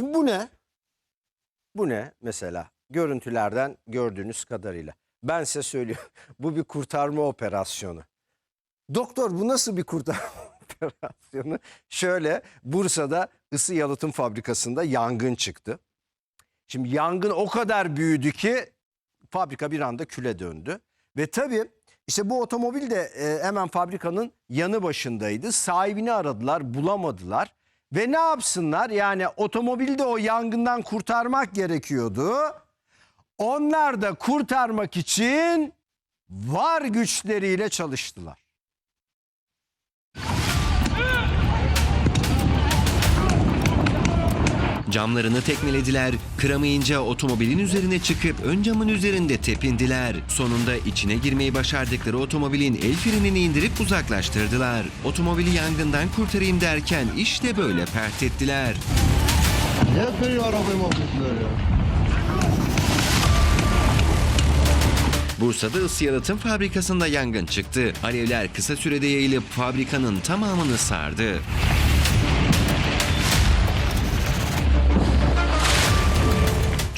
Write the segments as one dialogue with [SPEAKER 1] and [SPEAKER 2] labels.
[SPEAKER 1] Şimdi bu ne? Bu ne mesela? Görüntülerden gördüğünüz kadarıyla. Ben size söylüyorum. Bu bir kurtarma operasyonu. Doktor bu nasıl bir kurtarma operasyonu? Şöyle Bursa'da ısı yalıtım fabrikasında yangın çıktı. Şimdi yangın o kadar büyüdü ki fabrika bir anda küle döndü. Ve tabii işte bu otomobil de e, hemen fabrikanın yanı başındaydı. Sahibini aradılar, bulamadılar. Ve ne yapsınlar? Yani otomobili de o yangından kurtarmak gerekiyordu. Onlar da kurtarmak için var güçleriyle çalıştılar.
[SPEAKER 2] Camlarını tekmelediler, kıramayınca otomobilin üzerine çıkıp ön camın üzerinde tepindiler. Sonunda içine girmeyi başardıkları otomobilin el frenini indirip uzaklaştırdılar. Otomobili yangından kurtarayım derken işte böyle pert ettiler.
[SPEAKER 3] Ne kırıyor arabayı ya?
[SPEAKER 2] Bursa'da ısı yalıtım fabrikasında yangın çıktı. Alevler kısa sürede yayılıp fabrikanın tamamını sardı.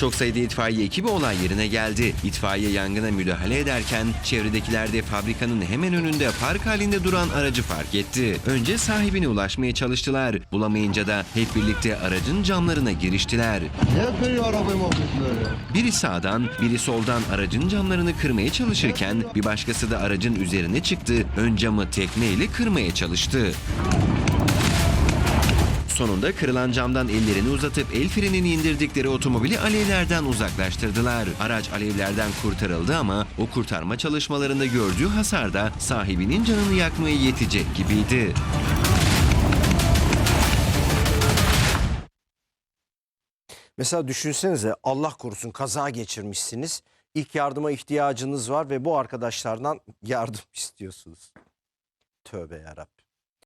[SPEAKER 2] Çok sayıda itfaiye ekibi olay yerine geldi. İtfaiye yangına müdahale ederken çevredekiler de fabrikanın hemen önünde park halinde duran aracı fark etti. Önce sahibine ulaşmaya çalıştılar. Bulamayınca da hep birlikte aracın camlarına giriştiler.
[SPEAKER 3] Ne kırıyor arabayı?
[SPEAKER 2] Biri sağdan, biri soldan aracın camlarını kırmaya çalışırken bir başkası da aracın üzerine çıktı, ön camı tekmeyle kırmaya çalıştı. Sonunda kırılan camdan ellerini uzatıp el frenini indirdikleri otomobili alevlerden uzaklaştırdılar. Araç alevlerden kurtarıldı ama o kurtarma çalışmalarında gördüğü hasar da sahibinin canını yakmaya yetecek gibiydi.
[SPEAKER 1] Mesela düşünsenize Allah korusun kaza geçirmişsiniz. İlk yardıma ihtiyacınız var ve bu arkadaşlardan yardım istiyorsunuz. Tövbe yarabbim.